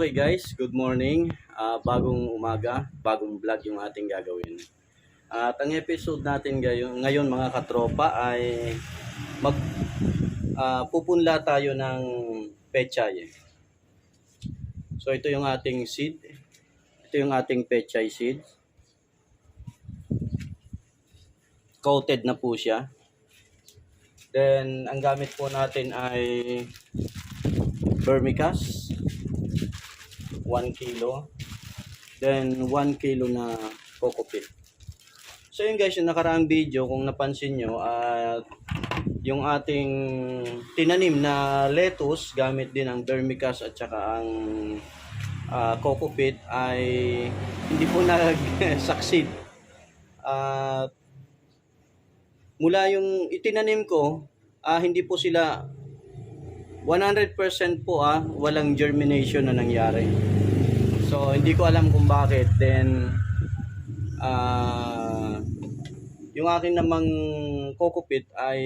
Okay guys, good morning. Ah, bagong umaga, bagong vlog yung ating gagawin. At ang episode natin ngayon, ngayon mga katropa ay mag ah, pupunla tayo ng pechay. So ito yung ating seed. Ito yung ating pechay seed. Coated na po siya. Then ang gamit po natin ay vermicast 1 kilo. Then 1 kilo na coco peat. So yun guys, yung nakaraang video, kung napansin nyo, at yung ating tinanim na lettuce gamit din ang vermicast at saka ang ah, coco peat ay hindi po nag-succeed. At mula yung itinanim ko, ah, hindi po sila 100% po ah, walang germination na nangyari. So, hindi ko alam kung bakit. Then, ah yung akin namang coco peat ay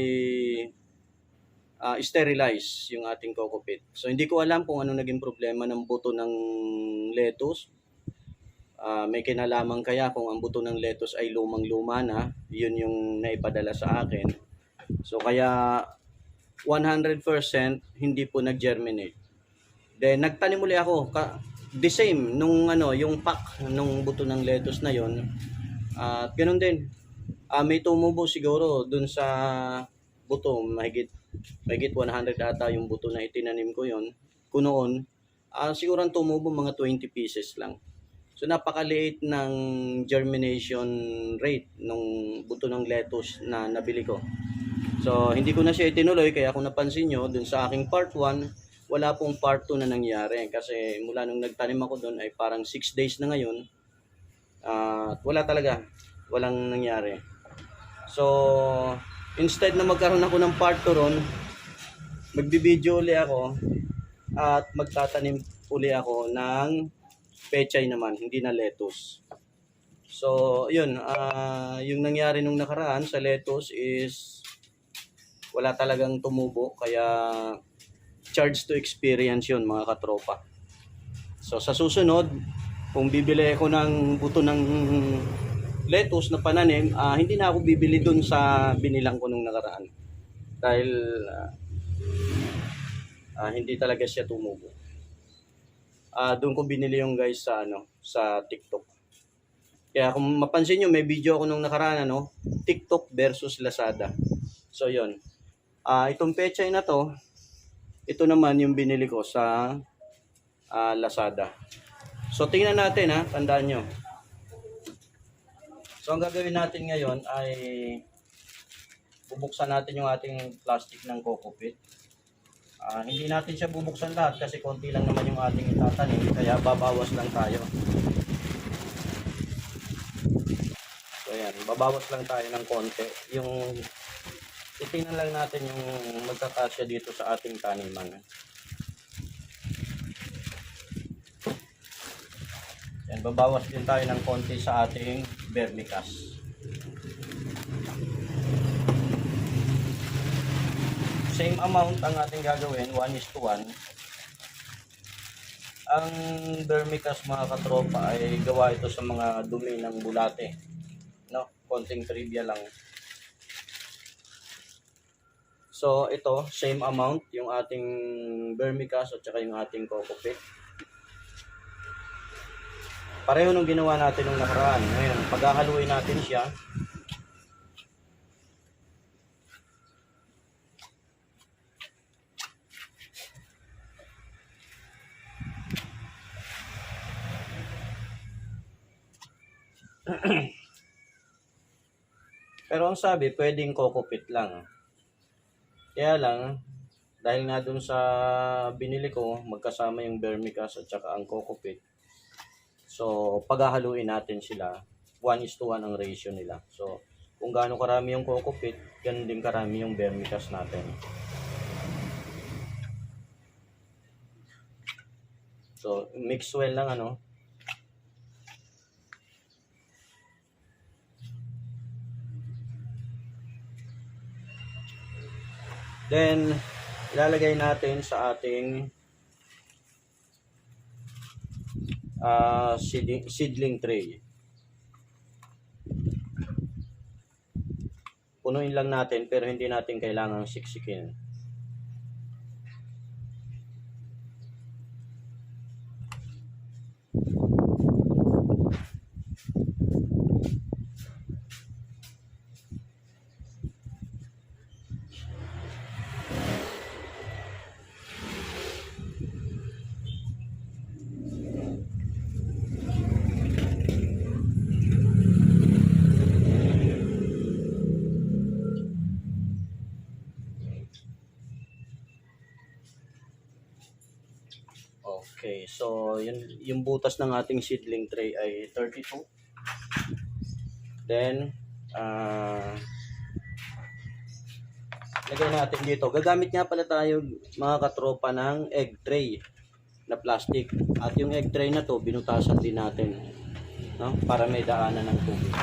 ah, sterilize yung ating coco peat. So, hindi ko alam kung ano naging problema ng buto ng lettuce. Ah, may kinalaman kaya kung ang buto ng lettuce ay lumang-luma na. Yun yung naipadala sa akin. So, kaya 100% hindi po nag-germinate. Then nagtanim uli ako ka, the same nung ano, yung pack nung buto ng lettuce na yon. At ganun din. Ah, may tumubo siguro dun sa buto, mahigit mahigit 100 ata yung buto na itinanim ko yon. Kunoon, ah siguro ang tumubo mga 20 pieces lang. So napakaliit ng germination rate nung buto ng lettuce na nabili ko. So, hindi ko na siya itinuloy kaya kung napansin nyo, dun sa aking part 1, wala pong part 2 na nangyari. Kasi mula nung nagtanim ako dun ay parang 6 days na ngayon. At wala talaga. Walang nangyari. So, instead na magkaroon ako ng part 2 ron, magbibideo uli ako at magtatanim uli ako ng pechay naman, hindi na lettuce. So, yun, ah yung nangyari nung nakaraan sa lettuce is wala talagang tumubo kaya charge to experience yun mga katropa. So sa susunod, kung bibili ako ng buto ng lettuce na pananim, ah, hindi na ako bibili dun sa binilang ko nung nakaraan. Dahil ah, ah, hindi talaga siya tumubo. Ah, doon ko binili yung guys sa ano, sa TikTok. Kaya kung mapansin nyo, may video ako nung nakaraan, ano, TikTok versus Lazada. So, yon Ah, itong pechay na to, ito naman yung binili ko sa ah, Lazada. So tingnan natin ha, tandaan nyo. So ang gagawin natin ngayon ay bubuksan natin yung ating plastic ng coco peat. Ah, hindi natin siya bubuksan lahat kasi konti lang naman yung ating itatanim kaya babawas lang tayo. So ayan, babawas lang tayo ng konti. Yung titingnan lang natin yung magkakasya dito sa ating taniman. Yan, babawas din tayo ng konti sa ating vermicast. Same amount ang ating gagawin, 1 is to 1. Ang vermicast mga katropa ay gawa ito sa mga dumi ng bulate. No, konting trivia lang. So, ito, same amount, yung ating vermicast at saka yung ating coco peat. Pareho nung ginawa natin nung nakaraan. Ngayon, paghahaluin natin siya. Pero ang sabi, pwedeng coco peat lang. Kaya lang, dahil nga dun sa binili ko, magkasama yung vermicast at saka ang coco peat. So, paghahaluin natin sila, 1 is to 1 ang ratio nila. So, kung gaano karami yung coco peat, ganun din karami yung vermicast natin. So, mix well lang ano. Then, ilalagay natin sa ating ah, seedling, seedling tray. Punuin lang natin pero hindi natin kailangang siksikin. So yun, yung butas ng ating seedling tray ay 32. Then, ah lagay natin dito. Gagamit nga pala tayo mga katropa ng egg tray na plastic. At yung egg tray na to, binutasan din natin. No? Para may daanan ng tubig.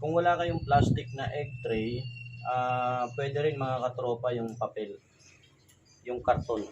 Kung wala kayong plastic na egg tray, ah pwede rin mga katropa yung papel. Yung karton.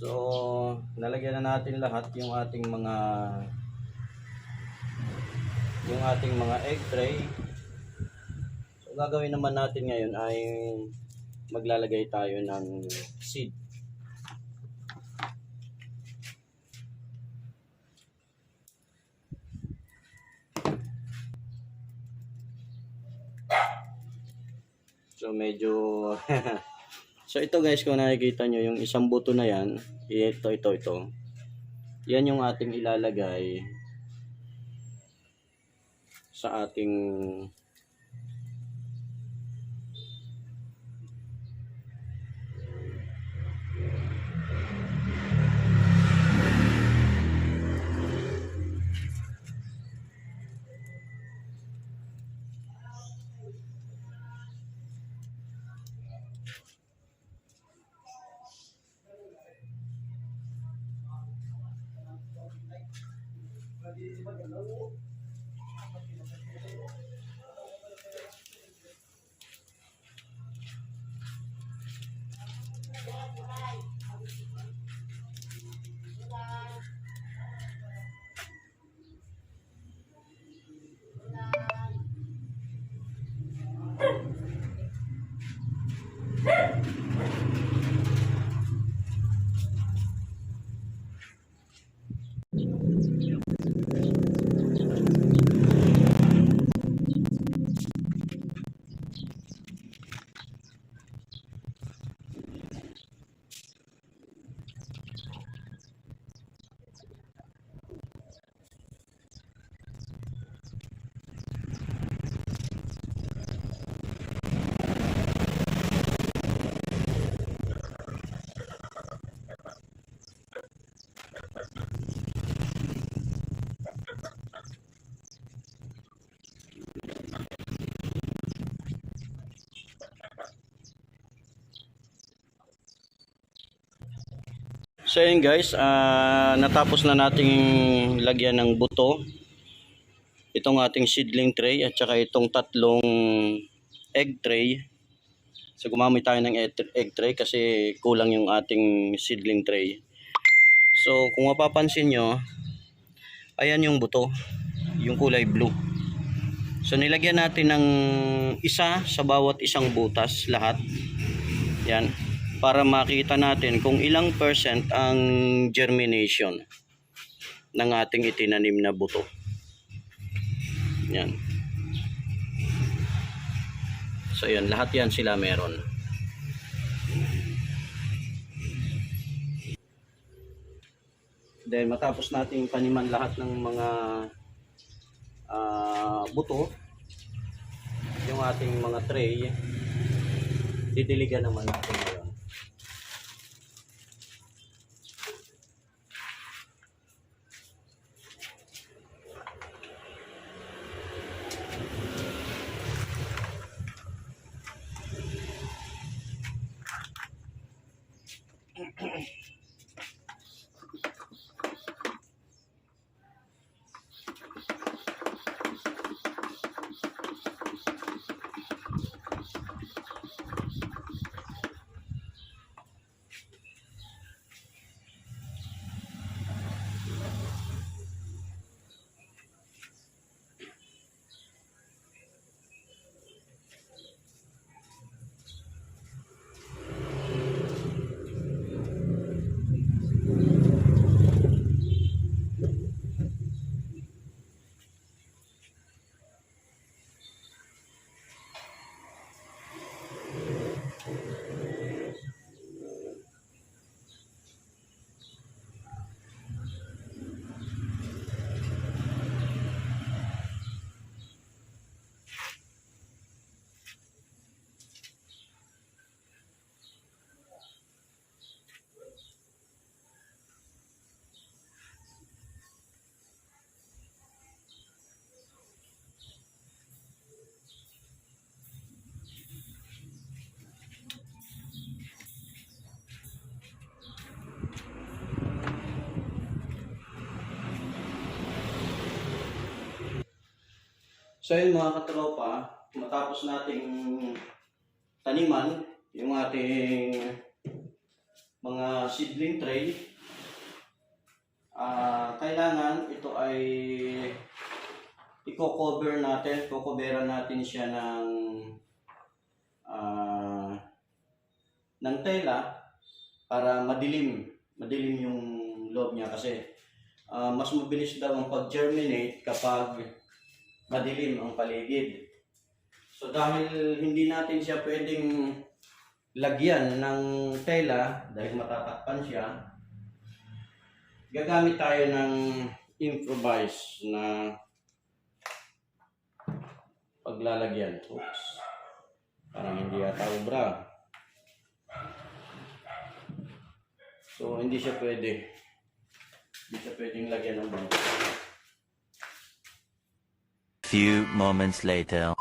So, nalagyan na natin lahat yung ating mga yung ating mga egg tray. So, gagawin naman natin ngayon ay maglalagay tayo ng seed. So, medyo So ito guys, kung nakikita nyo yung isang buto na yan, ito, ito, ito. Yan yung ating ilalagay sa ating Hello. So yun guys, ah, natapos na nating lagyan ng buto itong ating seedling tray at saka itong tatlong egg tray. So gumamit tayo ng egg tray kasi kulang yung ating seedling tray. So kung mapapansin nyo, ayan yung buto. yung kulay blue. So nilagyan natin ng isa sa bawat isang butas lahat. Yan. Para makita natin kung ilang percent ang germination ng ating itinanim na buto. Yan. So yan, lahat yan sila meron. Then matapos nating taniman lahat ng mga ah, buto, yung ating mga tray, didiligan naman natin ngayon. So yun mga katropa, matapos nating taniman yung ating mga seedling tray, ah kailangan ito ay i-cover natin, coveran natin siya ng ah ng tela para madilim, madilim yung loob niya kasi ah, mas mabilis daw ang pag-germinate kapag madilim ang paligid. So dahil hindi natin siya pwedeng lagyan ng tela dahil matatakpan siya, gagamit tayo ng improvise na paglalagyan. Oops. Parang hindi yata ubra. So hindi siya pwede. Hindi siya pwedeng lagyan ng bangko. Few moments later.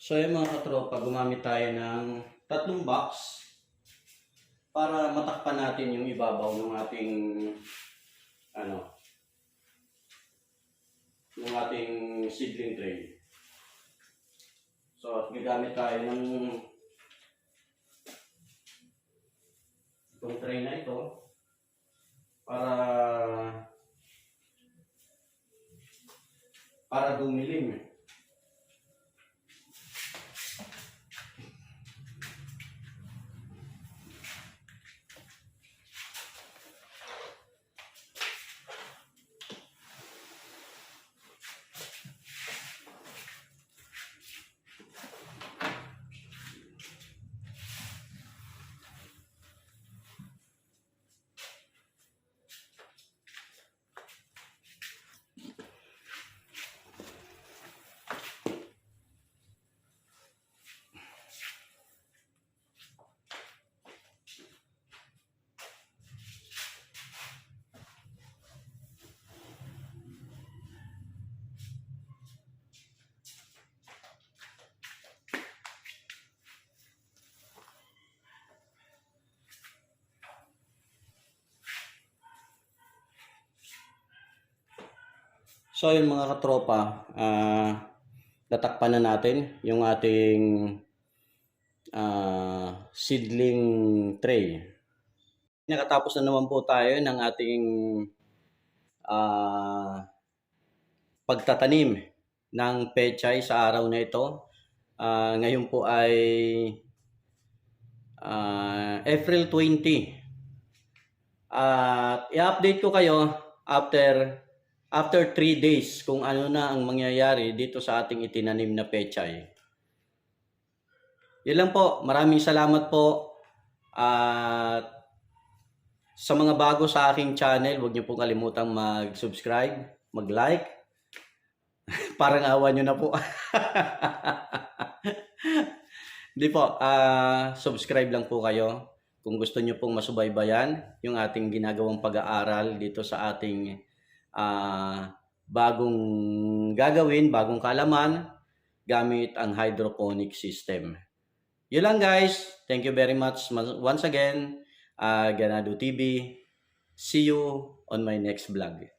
So yung mga katropa, gumamit tayo ng tatlong box para matakpan natin yung ibabaw ng ating ano ng ating seedling tray. So gagamit tayo ng itong tray na ito para para dumilim. So yun mga katropa, ah tatakpan na natin yung ating ah, seedling tray. Nakatapos na naman po tayo ng ating ah, pagtatanim ng pechay sa araw na ito. Ah, ngayon po ay ah, April 20. At i-update ko kayo after after 3 days kung ano na ang mangyayari dito sa ating itinanim na pechay. Yun lang po. Maraming salamat po. At sa mga bago sa aking channel, huwag niyo pong kalimutang mag-subscribe, mag-like. Parang awa niyo na po. Hindi po, ah subscribe lang po kayo kung gusto niyo pong masubaybayan yung ating ginagawang pag-aaral dito sa ating ah, bagong gagawin, bagong kalaman gamit ang hydroponic system. Yun lang guys. Thank you very much once again. Uh, Ganado TV. See you on my next vlog.